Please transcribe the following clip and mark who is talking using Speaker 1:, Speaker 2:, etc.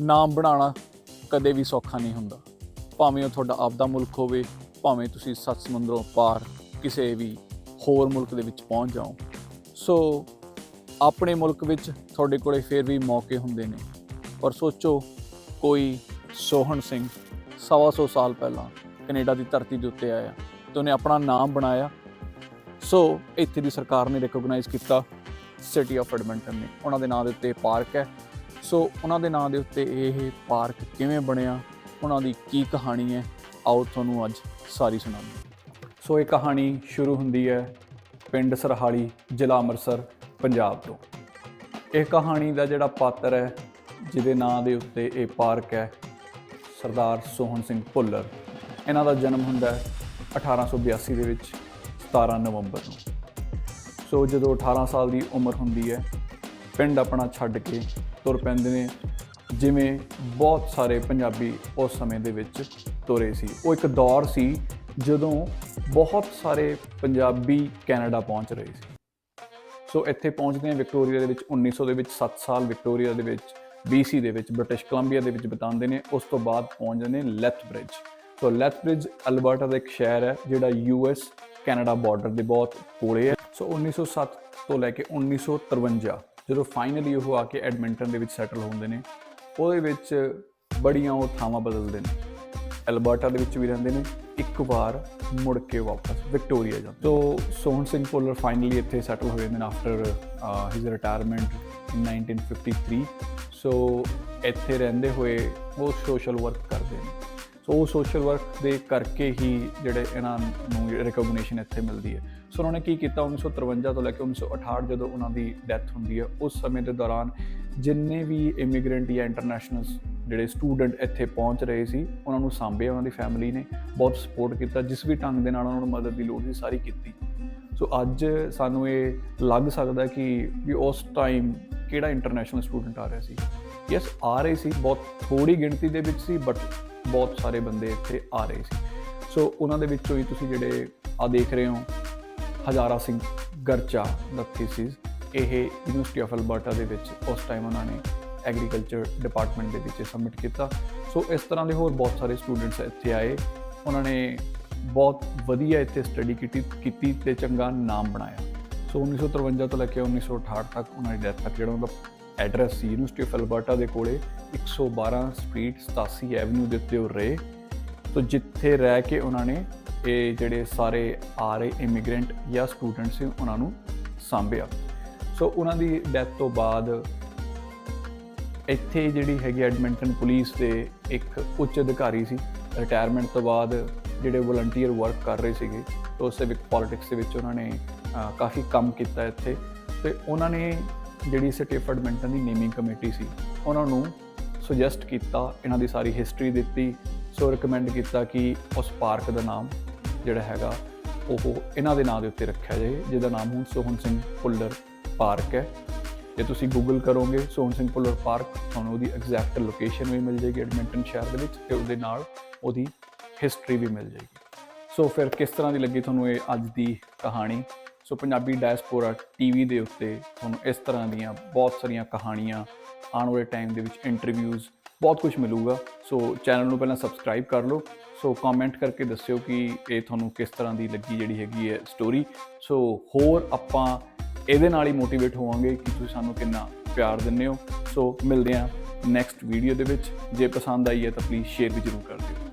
Speaker 1: ਨਾਮ ਬਣਾਉਣਾ ਕਦੇ ਵੀ ਸੌਖਾ ਨਹੀਂ ਹੁੰਦਾ। ਭਾਵੇਂ ਉਹ ਤੁਹਾਡਾ ਆਪਦਾ ਮੁਲਕ ਹੋਵੇ, ਭਾਵੇਂ ਤੁਸੀਂ ਸੱਤ ਸਮੁੰਦਰੋਂ ਪਾਰ ਕਿਸੇ ਵੀ ਹੋਰ ਮੁਲਕ ਦੇ ਵਿੱਚ ਪਹੁੰਚ ਜਾਓ। ਸੋ ਆਪਣੇ ਮੁਲਕ ਵਿੱਚ ਤੁਹਾਡੇ ਕੋਲੇ ਫਿਰ ਵੀ ਮੌਕੇ ਹੁੰਦੇ ਨੇ। ਪਰ ਸੋਚੋ, ਕੋਈ ਸੋਹਣ ਸਿੰਘ ਸਵਾ ਸੌ ਸਾਲ ਪਹਿਲਾਂ ਕੈਨੇਡਾ ਦੀ ਧਰਤੀ ਦੇ ਉੱਤੇ ਆਇਆ ਤੇ ਉਹਨੇ ਆਪਣਾ ਨਾਮ ਬਣਾਇਆ। ਸੋ ਇੱਥੇ ਦੀ ਸਰਕਾਰ ਨੇ ਰੈਕਗਨਾਈਜ਼ ਕੀਤਾ ਸਿਟੀ ਆਫ ਐਡਮਿੰਟਨ ਨੇ। ਉਹਨਾਂ ਦੇ ਨਾਂ ਦੇ ਉੱਤੇ ਪਾਰਕ ਹੈ। ਸੋ ਉਹਨਾਂ ਦੇ ਨਾਂ ਦੇ ਉੱਤੇ ਇਹ ਪਾਰਕ ਕਿਵੇਂ ਬਣਿਆ, ਉਹਨਾਂ ਦੀ ਕੀ ਕਹਾਣੀ ਹੈ, ਆਓ ਤੁਹਾਨੂੰ ਅੱਜ ਸਾਰੀ ਸੁਣਾਉਂਦੇ ਸੋ ਇਹ ਕਹਾਣੀ ਸ਼ੁਰੂ ਹੁੰਦੀ ਹੈ ਪਿੰਡ ਸਰਹਾਲੀ, ਜ਼ਿਲ੍ਹਾ ਅੰਮ੍ਰਿਤਸਰ, ਪੰਜਾਬ ਤੋਂ। ਇਹ ਕਹਾਣੀ ਦਾ ਜਿਹੜਾ ਪਾਤਰ ਹੈ, ਜਿਹਦੇ ਨਾਂ ਦੇ ਉੱਤੇ ਇਹ ਪਾਰਕ ਹੈ, ਸਰਦਾਰ ਸੋਹਣ ਸਿੰਘ ਭੁੱਲਰ। ਇਹਨਾਂ ਦਾ ਜਨਮ ਹੁੰਦਾ ਹੈ 1882 ਦੇ ਵਿੱਚ 17 ਨਵੰਬਰ ਨੂੰ। ਸੋ ਜਦੋਂ 18 ਸਾਲ ਦੀ ਉਮਰ ਹੁੰਦੀ ਹੈ, ਪਿੰਡ ਆਪਣਾ ਛੱਡ ਕੇ ਤੁਰ ਪੈਂਦੇ ਨੇ। ਜਿਵੇਂ ਬਹੁਤ ਸਾਰੇ ਪੰਜਾਬੀ ਉਸ ਸਮੇਂ ਦੇ ਵਿੱਚ ਤੁਰੇ ਸੀ। ਉਹ ਇੱਕ ਦੌਰ ਸੀ ਜਦੋਂ ਬਹੁਤ ਸਾਰੇ ਪੰਜਾਬੀ ਕੈਨੇਡਾ ਪਹੁੰਚ ਰਹੇ ਸੀ। ਸੋ ਇੱਥੇ ਪਹੁੰਚਦੇ ਆ ਵਿਕਟੋਰੀਆ ਦੇ ਵਿੱਚ 1900 ਦੇ ਵਿੱਚ 7 ਸਾਲ ਵਿਕਟੋਰੀਆ ਦੇ ਵਿੱਚ BC ਦੇ ਵਿੱਚ, ਬ੍ਰਿਟਿਸ਼ ਕੋਲੰਬੀਆ ਦੇ ਵਿੱਚ ਬਿਤਾਉਂਦੇ ਨੇ। ਉਸ ਤੋਂ ਬਾਅਦ ਪਹੁੰਚ ਜਾਂਦੇ ਨੇ ਲੈਥਬ੍ਰਿਜ। ਸੋ ਲੈਥਬ੍ਰਿਜ ਅਲਬਰਟਾ ਦਾ ਇੱਕ ਸ਼ਹਿਰ ਹੈ, ਜਿਹੜਾ US ਕੈਨੇਡਾ ਬਾਰਡਰ ਦੇ ਬਹੁਤ ਕੋਲੇ ਹੈ। ਸੋ 1907 ਤੋਂ ਲੈ ਕੇ 1953 ਜਦੋਂ ਫਾਈਨਲੀ ਉਹ ਆ ਕੇ ਐਡਮਿੰਟਨ ਦੇ ਵਿੱਚ ਸੈਟਲ ਹੁੰਦੇ ਨੇ, ਉਹਦੇ ਵਿੱਚ ਬੜੀਆਂ ਉਹ ਥਾਵਾਂ ਬਦਲਦੇ ਨੇ। ਐਲਬਰਟਾ ਦੇ ਵਿੱਚ ਵੀ ਰਹਿੰਦੇ ਨੇ, ਇੱਕ ਵਾਰ ਮੁੜ ਕੇ ਵਾਪਸ ਵਿਕਟੋਰੀਆ ਜਾਂਦੇ ਸੋ ਸੋਹਣ ਸਿੰਘ ਭੁੱਲਰ ਫਾਈਨਲੀ ਇੱਥੇ ਸੈਟਲ ਹੋ ਜਾਂਦੇ ਨੇ after his retirement in 1953 so ਇੱਥੇ ਰਹਿੰਦੇ ਹੋਏ ਉਹ ਸੋਸ਼ਲ ਵਰਕ ਕਰਦੇ ਨੇ। ਸੋ ਉਹ ਸੋਸ਼ਲ ਵਰਕ ਦੇ ਕਰਕੇ ਹੀ ਜਿਹੜੇ ਇਹਨਾਂ ਨੂੰ ਰਿਕਗਨੀਸ਼ਨ ਇੱਥੇ ਮਿਲਦੀ ਹੈ। ਸੋ ਉਹਨਾਂ ਨੇ ਕੀ ਕੀਤਾ? 1953 ਤੋਂ ਲੈ ਕੇ 1968 ਜਦੋਂ ਉਹਨਾਂ ਦੀ ਡੈਥ ਹੁੰਦੀ ਹੈ, ਉਸ ਸਮੇਂ ਦੇ ਦੌਰਾਨ ਜਿੰਨੇ ਵੀ ਇਮੀਗ੍ਰੈਂਟ ਜਾਂ ਇੰਟਰਨੈਸ਼ਨਲ ਜਿਹੜੇ ਸਟੂਡੈਂਟ ਇੱਥੇ ਪਹੁੰਚ ਰਹੇ ਸੀ, ਉਹਨਾਂ ਨੂੰ ਸਾਂਭਿਆ, ਉਹਨਾਂ ਦੀ ਫੈਮਿਲੀ ਨੇ ਬਹੁਤ ਸਪੋਰਟ ਕੀਤਾ, ਜਿਸ ਵੀ ਢੰਗ ਦੇ ਨਾਲ ਉਹਨਾਂ ਨੂੰ ਮਦਦ ਦੀ ਲੋੜ ਸੀ, ਸਾਰੀ ਕੀਤੀ। ਸੋ ਅੱਜ ਸਾਨੂੰ ਇਹ ਲੱਗ ਸਕਦਾ ਕਿ ਵੀ ਉਸ ਟਾਈਮ ਕਿਹੜਾ ਇੰਟਰਨੈਸ਼ਨਲ ਸਟੂਡੈਂਟ ਆ ਰਿਹਾ ਸੀ। ਯੈਸ ਆ ਰਹੇ ਸੀ, ਬਹੁਤ ਥੋੜੀ ਗਿਣਤੀ ਦੇ ਵਿੱਚ ਸੀ ਬਟ ਬਹੁਤ ਸਾਰੇ ਬੰਦੇ ਇੱਥੇ ਆ ਰਹੇ ਸੀ। ਸੋ ਉਹਨਾਂ ਦੇ ਵਿੱਚੋਂ ਹੀ ਤੁਸੀਂ ਜਿਹੜੇ ਆ ਦੇਖ ਰਹੇ ਹੋ, ਹਜ਼ਾਰਾ ਸਿੰਘ ਗਰਚਾ ਦਾ ਥੀਸਿਸ ਇਹ ਯੂਨੀਵਰਸਿਟੀ ਆਫ ਅਲਬਰਟਾ ਦੇ ਵਿੱਚ ਉਸ ਟਾਈਮ ਉਹਨਾਂ ਨੇ ਐਗਰੀਕਲਚਰ ਡਿਪਾਰਟਮੈਂਟ ਦੇ ਵਿੱਚ ਸਬਮਿਟ ਕੀਤਾ। ਸੋ ਇਸ ਤਰ੍ਹਾਂ ਦੇ ਹੋਰ ਬਹੁਤ ਸਾਰੇ ਸਟੂਡੈਂਟਸ ਇੱਥੇ ਆਏ। ਉਹਨਾਂ ਨੇ ਬਹੁਤ ਵਧੀਆ ਇੱਥੇ ਸਟੱਡੀ ਕੀਤੀ ਕੀਤੀ ਤੇ ਚੰਗਾ ਨਾਮ ਬਣਾਇਆ। ਸੋ 1953 ਤੋਂ ਲੈ ਕੇ 1968 ਤੱਕ ਉਹਨਾਂ ਦੀ ਡੈਥ ਤੱਕ ਜਿਹੜਾ ਉਹਦਾ ਐਡਰੈਸ ਸੀ ਯੂਨੀਵਰਸਿਟੀ ਆਫ ਅਲਬਰਟਾ ਦੇ ਕੋਲੇ 112 ਸਟਰੀਟ 87 ਐਵਨਿਊ ਦੇ ਉੱਤੇ ਉਹ ਰਹੇ। ਸੋ ਜਿੱਥੇ ਰਹਿ ਕੇ ਉਹਨਾਂ ਨੇ ਇਹ ਜਿਹੜੇ ਸਾਰੇ ਆ ਰਹੇ ਇਮੀਗ੍ਰੈਂਟ ਜਾਂ ਸਟੂਡੈਂਟ ਸੀ, ਉਹਨਾਂ ਨੂੰ ਸਾਂਭਿਆ। ਸੋ ਉਹਨਾਂ ਦੀ ਡੈਥ ਤੋਂ ਬਾਅਦ ਇੱਥੇ ਜਿਹੜੀ ਹੈਗੀ ਐਡਮਿੰਟਨ ਪੁਲਿਸ ਦੇ ਇੱਕ ਉੱਚ ਅਧਿਕਾਰੀ ਸੀ। ਰਿਟਾਇਰਮੈਂਟ ਤੋਂ ਬਾਅਦ ਜਿਹੜੇ ਵਲੰਟੀਅਰ ਵਰਕ ਕਰ ਰਹੇ ਸੀਗੇ ਤੋਂ ਸਿਵਿਕ ਪੋਲਿਟਿਕਸ ਦੇ ਵਿੱਚ ਉਹਨਾਂ ਨੇ ਕਾਫੀ ਕੰਮ ਕੀਤਾ ਇੱਥੇ। ਤੇ ਉਹਨਾਂ ਨੇ ਜਿਹੜੀ ਸਿਟੀ ਆਫ ਐਡਮਿੰਟਨ ਦੀ ਨੇਮਿੰਗ ਕਮੇਟੀ ਸੀ, ਉਹਨਾਂ ਨੂੰ ਸੁਜੈਸਟ ਕੀਤਾ, ਇਹਨਾਂ ਦੀ ਸਾਰੀ ਹਿਸਟਰੀ ਦਿੱਤੀ, ਸੋ ਰეკਮੈਂਡ ਕੀਤਾ ਕਿ ਉਸ ਪਾਰਕ ਦਾ ਨਾਮ ਜਿਹੜਾ ਹੈਗਾ, ਉਹ ਇਹਨਾਂ ਦੇ ਨਾਂ ਦੇ ਉੱਤੇ ਰੱਖਿਆ ਜਾਏ, ਜਿਹਦਾ ਨਾਮ ਹੁਣ ਸੋਹਣ ਸਿੰਘ ਭੁੱਲਰ ਪਾਰਕ ਹੈ। ਜੇ ਤੁਸੀਂ ਗੂਗਲ ਕਰੋਗੇ ਸੋਹਣ ਸਿੰਘ ਭੁੱਲਰ ਪਾਰਕ, ਤੁਹਾਨੂੰ ਉਹਦੀ ਐਗਜ਼ੈਕਟ ਲੋਕੇਸ਼ਨ ਵੀ ਮਿਲ ਜਾਏਗੀ ਐਡਮਿੰਟਨ ਸ਼ਹਿਰ ਦੇ ਵਿੱਚ ਤੇ ਉਹਦੇ ਨਾਲ ਉਹਦੀ ਹਿਸਟਰੀ ਵੀ ਮਿਲ ਜਾਏਗੀ। ਸੋ ਫਿਰ ਕਿਸ ਤਰ੍ਹਾਂ ਦੀ ਲੱਗੀ ਤੁਹਾਨੂੰ ਇਹ ਅੱਜ ਦੀ ਕਹਾਣੀ? ਸੋ ਪੰਜਾਬੀ ਡਾਇਸਪੋਰਾ ਟੀਵੀ ਦੇ ਉੱਤੇ ਤੁਹਾਨੂੰ ਇਸ ਤਰ੍ਹਾਂ ਦੀਆਂ ਬਹੁਤ ਸਾਰੀਆਂ ਕਹਾਣੀਆਂ ਆਉਣ ਵਾਲੇ ਟਾਈਮ ਦੇ ਵਿੱਚ ਇੰਟਰਵਿਊਜ਼ ਬਹੁਤ ਕੁਝ ਮਿਲੂਗਾ। ਸੋ ਚੈਨਲ ਨੂੰ ਪਹਿਲਾਂ ਸਬਸਕ੍ਰਾਈਬ ਕਰ ਲਓ। ਸੋ ਕਮੈਂਟ ਕਰਕੇ ਦੱਸਿਓ ਕਿ ਇਹ ਤੁਹਾਨੂੰ ਕਿਸ ਤਰ੍ਹਾਂ ਦੀ ਲੱਗੀ ਜਿਹੜੀ ਹੈਗੀ ਹੈ ਸਟੋਰੀ ਸੋ ਹੋਰ ਆਪਾਂ ਇਹਦੇ ਨਾਲ ਹੀ ਮੋਟੀਵੇਟ ਹੋਵਾਂਗੇ ਕਿ ਤੁਸੀਂ ਸਾਨੂੰ ਕਿੰਨਾ ਪਿਆਰ ਦਿੰਦੇ ਹੋ। ਸੋ ਮਿਲਦੇ ਹਾਂ ਨੈਕਸਟ ਵੀਡੀਓ ਦੇ ਵਿੱਚ। ਜੇ ਪਸੰਦ ਆਈ ਹੈ ਤਾਂ ਪਲੀਜ਼ ਸ਼ੇਅਰ ਵੀ ਜ਼ਰੂਰ ਕਰ ਦਿਓ।